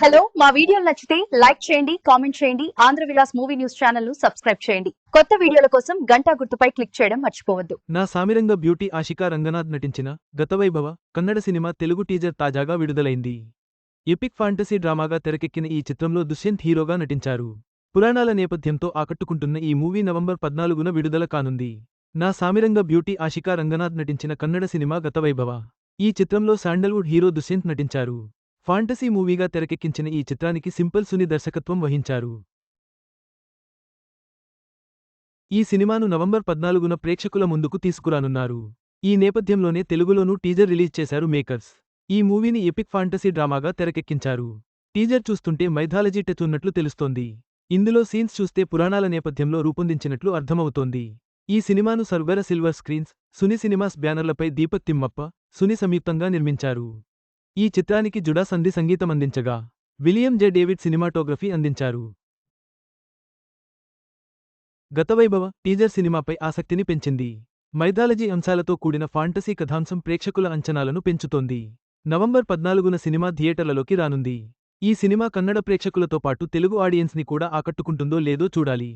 Hello మా వీడియోలు నచ్చితే లైక్ చేయండి కామెంట్ చేయండి ఆంధ్ర విలాస్ మూవీ న్యూస్ ఛానల్ను సబ్స్క్రైబ్ చేయండి. కొత్త వీడియోల కోసం గంటా గుర్తుపై క్లిక్ చేయడం మర్చిపోవద్దు. నా సామిరంగ బ్యూటీ ఆశికా రంగనాథ్ నటించిన గతవైభవ కన్నడ సినిమా తెలుగు టీజర్ తాజాగా విడుదలైంది. ఎపిక్ ఫాంటసీ డ్రామాగా తెరకెక్కిన ఈ చిత్రంలో దుష్యంత్ హీరోగా నటించారు. పురాణాల నేపథ్యంతో ఆకట్టుకుంటున్న ఈ మూవీ నవంబర్ పద్నాలుగున విడుదల కానుంది. నా సామిరంగ బ్యూటీ ఆశికా రంగనాథ్ నటించిన కన్నడ సినిమా గతవైభవ ఈ చిత్రంలో శాండల్వుడ్ హీరో దుష్యంత్ నటించారు. ఫాంటసీ మూవీగా తెరకెక్కించిన ఈ చిత్రానికి సింపుల్ సుని దర్శకత్వం వహించారు. ఈ సినిమాను నవంబర్ పద్నాలుగున ప్రేక్షకుల ముందుకు తీసుకురానున్నారు. ఈ నేపథ్యంలోనే తెలుగులోనూ టీజర్ రిలీజ్ చేశారు మేకర్స్. ఈ మూవీని ఎపిక్ ఫాంటసీ డ్రామాగా తెరకెక్కించారు. టీజర్ చూస్తుంటే మైథాలజీ టచ్ ఉన్నట్లు తెలుస్తోంది. ఇందులో సీన్స్ చూస్తే పురాణాల నేపథ్యంలో రూపొందించినట్లు అర్థమవుతోంది. ఈ సినిమాను సర్వెర సిల్వర్ స్క్రీన్స్ సుని సినిమాస్ బ్యానర్లపై దీపక్ తిమ్మప్ప సుని సంయుక్తంగా నిర్మించారు. ఈ చిత్రానికి జుడా సంధి సంగీతం అందించగా విలియం జె. డేవిడ్ సినిమాటోగ్రఫీ అందించారు. గతవైభవ టీజర్ సినిమాపై ఆసక్తిని పెంచింది. మైథాలజీ అంశాలతో కూడిన ఫాంటసీ కథాంశం ప్రేక్షకుల అంచనాలను పెంచుతోంది. నవంబర్ పద్నాలుగున సినిమా థియేటర్లలోకి రానుంది. ఈ సినిమా కన్నడ ప్రేక్షకులతో పాటు తెలుగు ఆడియన్స్ని కూడా ఆకట్టుకుంటుందో లేదో చూడాలి.